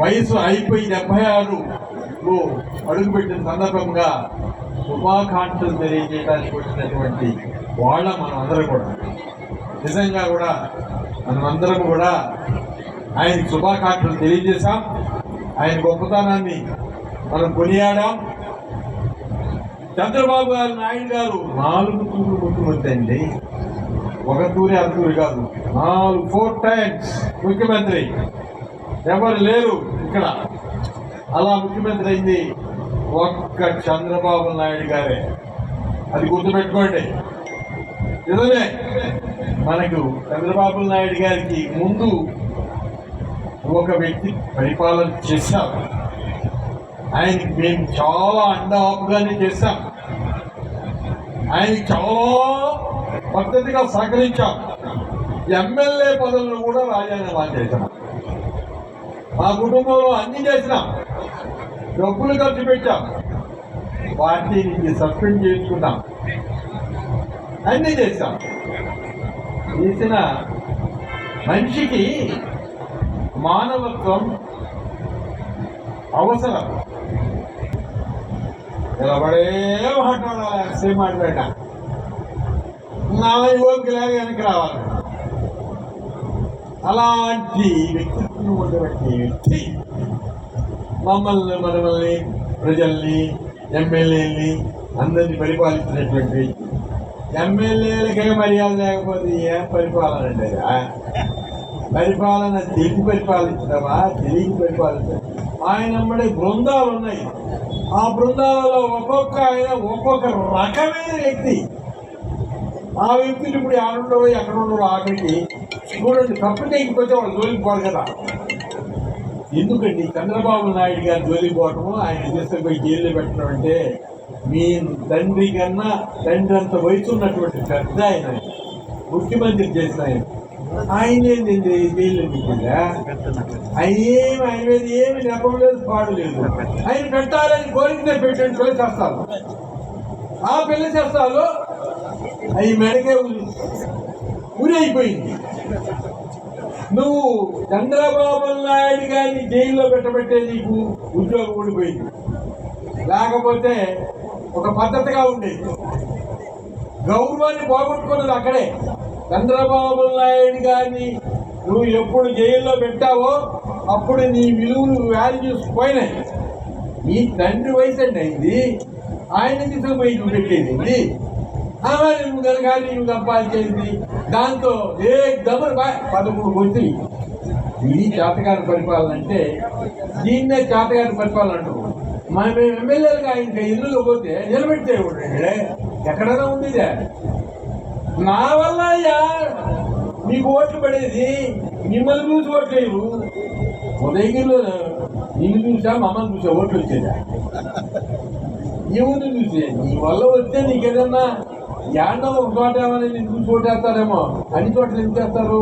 వయసు అయిపోయి డెబ్బై ఆరు అడుగుపెట్టిన సందర్భంగా శుభాకాంక్షలు తెలియజేయడానికి వచ్చినటువంటి వాళ్ళ మనం అందరం కూడా. నిజంగా కూడా మనమందరం కూడా ఆయన శుభాకాంక్షలు తెలియజేశాం. ఆయన గొప్పతనాన్ని మనం కొనియాడాం. చంద్రబాబు గారు నాయుడు గారు నాలుగు తూర్లు ముఖ్యమంత్రి అండి ఒక తూరి అర కాదు నాలుగు ఫోర్ టైమ్స్ ముఖ్యమంత్రి. ఎవరు లేరు ఇక్కడ. అలా ముఖ్యమంత్రి అయింది ఒక్క చంద్రబాబు నాయుడు గారే. అది గుర్తుపెట్టుకోండి. నిజమే. మనకు చంద్రబాబు నాయుడు గారికి ముందు ఒక వ్యక్తి పరిపాలన చేశాం. ఆయనకి మేము చాలా అండాపుగానే చేశాం. ఆయనకి చాలా పద్ధతిగా సహకరించాం. ఎమ్మెల్యే పదవులు కూడా రాజీనామా చేశాం. మా కుటుంబంలో అన్ని చేసినాం. డబ్బులు ఖర్చు పెట్టాం. పార్టీని సస్పెండ్ చేసుకున్నాం అన్ని చేశాం. చేసిన మనిషికి మానవత్వం అవసరం. నిలబడే మాట్లాడాలి సేమ్ మాట్లాడ నా ఓపిక లేక వెనక్కి రావాలి. అలాంటి వ్యక్తిత్వం ఉన్నటువంటి వ్యక్తి మమ్మల్ని మనల్ని ప్రజల్ని ఎమ్మెల్యేని అందరినీ పరిపాలించినటువంటి ఎమ్మెల్యేలకే మర్యాద లేకపోతే ఏం పరిపాలన అండి పరిపాలన తెలిసి పరిపాలించడమా? తెలియక పరిపాలించడం? ఆయన అమ్మడే బృందాలు ఉన్నాయి. ఆ బృందాలలో ఒక్కొక్క ఆయన ఒక్కొక్క రకమైన వ్యక్తి. ఆ వ్యక్తిని ఇప్పుడు ఆడుండో ఎక్కడ ఉండో ఆఖరికి చూడండి తప్పు చేయకపోతే వాళ్ళు జోలికి పోరు కదా. ఎందుకండి? చంద్రబాబు నాయుడు గారు జోలికి పోవటము ఆయన తీసుకుపోయి జైల్లో పెట్టడం అంటే మీ తండ్రి కన్నా తండ్రి అంత వయసు ఉన్నటువంటి పెద్ద ఆయన ముఖ్యమంత్రి చేసిన ఆయన. ఆయన ఏంటండి జైల్లో పెట్టిందా? ఆయన ఏమి ఆయన మీద ఏమి నెపం లేదు పాడు లేదు. ఆయన పెట్టాలని కోరికనే పెట్టండి పిల్ల చేస్తాను. ఆ పిల్ల చేస్తాను. అవి మెడకే ఉంది ఉరి అయిపోయింది నువ్వు చంద్రబాబు నాయుడు గారిని జైల్లో పెట్టబట్టే నీకు ఉద్యోగం ఊడిపోయింది. లేకపోతే ఒక పద్ధతిగా ఉండేది. గౌరవాన్ని పోగొట్టుకున్నది అక్కడే. చంద్రబాబు నాయుడు గారిని నువ్వు ఎప్పుడు జైల్లో పెట్టావో అప్పుడు నీ విలువలు వాల్యూస్ పోయినాయి. నీ తండ్రి వయసు అండి అయింది ఆయన తీసుకుపోయి నువ్వు పెట్టేది ఆమె నువ్వు కనుక నువ్వు సంపాదించేది దాంతో ఏ దమరు పదమూడు వచ్చింది ఇది చేతగారి పరిపాలన అంటే దీన్నే చేతగారి పరిపాలన అంటారు. మన మేము ఎమ్మెల్యేలుగా ఇంకా ఇల్లులో పోతే నిలబెట్టే ఎక్కడైనా ఉంది నా వల్ల అయ్యా మీకు ఓట్లు పడేది మిమ్మల్ని చూసి ఓట్లేరు ఉదయగిరిలో నిన్ను చూసా మమ్మల్ని చూసా ఓట్లు వచ్చేదా? ఏముంది చూసే. నీ వల్ల వస్తే నీకేదన్నా యాండో ఒక చోట ఏమైనా నిన్ను చూసి ఓటేస్తారేమో అన్ని చోట్ల ఎందుకు చేస్తారు?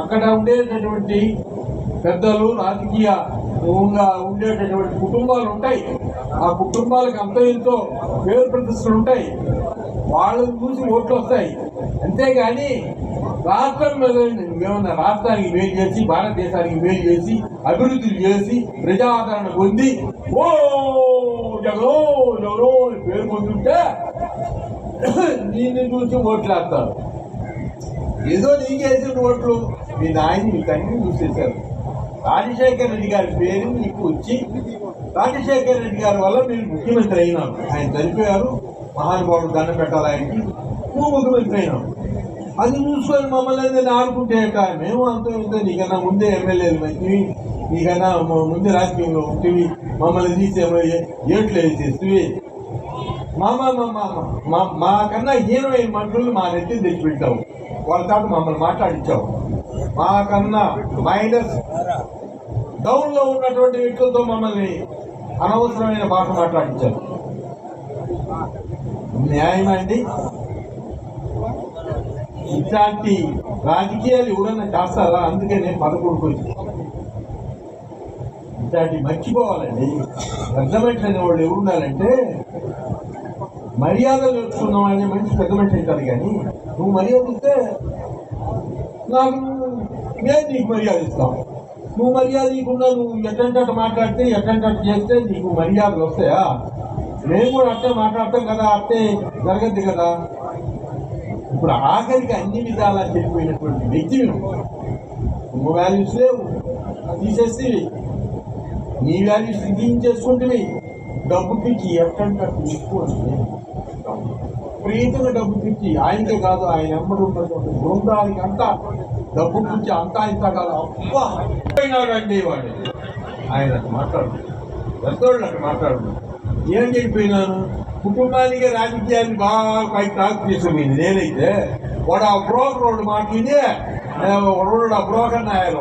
అక్కడ ఉండేటటువంటి పెద్దలు రాజకీయ ఉండేటటువంటి కుటుంబాలు ఉంటాయి. ఆ కుటుంబాలకు అంత ఎంతో పేరు ప్రతిష్టలు ఉంటాయి. వాళ్ళని చూసి ఓట్లు వస్తాయి. అంతేగాని రాష్ట్రం మీద నువ్వేమన్నా రాష్ట్రానికి మేలు చేసి భారతదేశానికి మేలు చేసి అభివృద్ధి చేసి ప్రజాదరణ పొంది ఓ జగో జగో పేరు పొందుంటే దీన్ని చూసి ఓట్లేస్తాడు ఏదో నీకు వేసిన ఓట్లు మీ నాయన మీ తండ్రి చూసేశారు రాజశేఖర్ రెడ్డి గారి పేరు మీకు వచ్చి రాజశేఖర్ రెడ్డి గారి వల్ల మీరు ముఖ్యమంత్రి అయినారు ఆయన చనిపోయారు మహానుభావుడు దండం పెట్టాలి ఆయనకి. నువ్వు ముఖ్యమంత్రి అయినావు అది చూసుకొని మమ్మల్ని అందరినీ ఆడుకుంటే మేము అంత ఇంత నీకన్నా ముందే ఎమ్మెల్యేలు మంచివి నీకన్నా ముందే రాజకీయంలో ఉంటివి. మమ్మల్ని తీసేమో ఏట్లు వేసేసి మా మా మా మా కన్నా హీనమైన మనుషులు మా నెత్తిని తెచ్చిపెట్టావు వాళ్ళ మమ్మల్ని మాట్లాడించావు. మా కన్నా మైనస్ డౌన్లో ఉన్నటువంటి వ్యక్తులతో మమ్మల్ని అనవసరమైన భాష మాట్లాడించారు. న్యాయమండి ఇట్లాంటి రాజకీయాలు ఎవరన్నా చేస్తారా? అందుకే నేను పదకొండుకు ఇట్లాంటి మర్చిపోవాలండి. పెద్దమట్లని వాళ్ళు ఎవరు ఉండాలంటే మర్యాదలు నేర్చుకున్నాం అనే మనిషి పెద్ద మనిషి అవుతాడు కానీ నువ్వు మర్యాద ఇస్తే నాకు నేను నీకు మర్యాద ఇస్తావు నువ్వు మర్యాద ఇవ్వకుండా నువ్వు ఎట్టంటే మాట్లాడితే ఎట్టంటే చేస్తే నీకు మర్యాదలు వస్తాయా? మేము కూడా అట్టే మాట్లాడతాం కదా అట్టే జరగద్దు కదా? ఇప్పుడు ఆఖరికి అన్ని విధాలా చెడిపోయినటువంటి వ్యక్తి నువ్వు. వాల్యూస్ లేవు. తీసేస్తే నీ వాల్యూస్ థింకింగ్ చేసుకుంటున్నాయి పిచ్చి ఎక్కడ అట్ట తీసుకోండి ప్రీతిగా డబ్బు పిచ్చి ఆయనకే కాదు ఆయన ఎమ్మడు ఉన్నటువంటి బృందానికి అంతా డబ్బు పిచ్చి అంతా ఇంత కాదు. అబ్బా! వాడు. ఆయన మాట్లాడు. పెద్దోళ్ళు అట్లా మాట్లాడు. ఏం చెప్పినాను? కుటుంబానికి రాజకీయాన్ని బాగా పై టాక్ చేసుకుంది నేనైతే. వాడు ఆ బ్రోకర్ రోడ్డు మాట్లాడి రోడ్డు ఆ బ్రోకర్ నాయాలి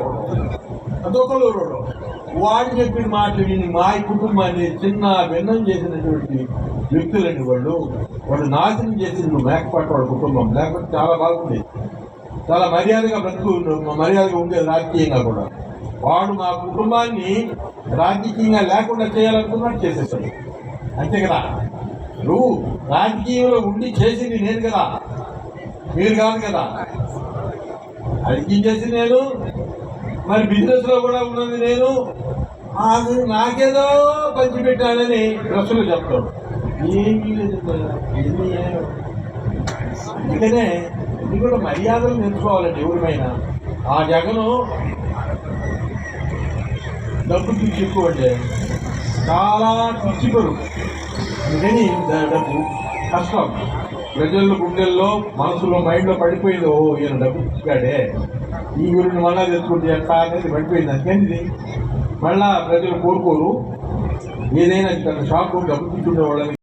అదొకరు రోడ్డు. వాడు చెప్పిన మాట విని మా కుటుంబాన్ని చిన్న భిన్నం చేసినటువంటి వ్యక్తులండి వాళ్ళు. వాళ్ళు నాశనం చేసింది మేకపాట వాళ్ళ కుటుంబం. లేకపోతే చాలా బాగుంది. చాలా మర్యాదగా బ్రతుకు మర్యాదగా ఉండేది రాజకీయంగా కూడా. వాడు మా కుటుంబాన్ని రాజకీయంగా లేకుండా చేయాలనుకున్నట్టు చేసేసాడు. అంతే కదా? నువ్వు రాజకీయంలో ఉండి చేసింది నేను కదా. మీరు కాదు కదా. అడిగి చేసి నేను? మరి బిజినెస్లో కూడా ఉన్నది నేను. అది నాకేదో పంచిపెట్టాడని డ్రెస్సులు చెప్తాడు. ఏమీ లేదు అందుకనే ఇది కూడా మర్యాదలు నేర్చుకోవాలండి ఎవరిమైనా ఆ జగను డబ్బు పిచ్చి ఎక్కువ అంటే చాలా పిచ్చిపరు అందుకని డబ్బు? కష్టం. ప్రజల గుండెల్లో మనసులో మైండ్లో పడిపోయింది. ఓ ఈయన డబ్బు ఇచ్చాడే. ఈ గురిని మళ్ళా తెలుసుకుంటే ఎట్లా అనేది పడిపోయింది. అందుకని మళ్ళా ప్రజలు కోరుకోరు. ఏదైనా ఇక్కడ షాపు డబ్బు పిచ్చుండే వాళ్ళని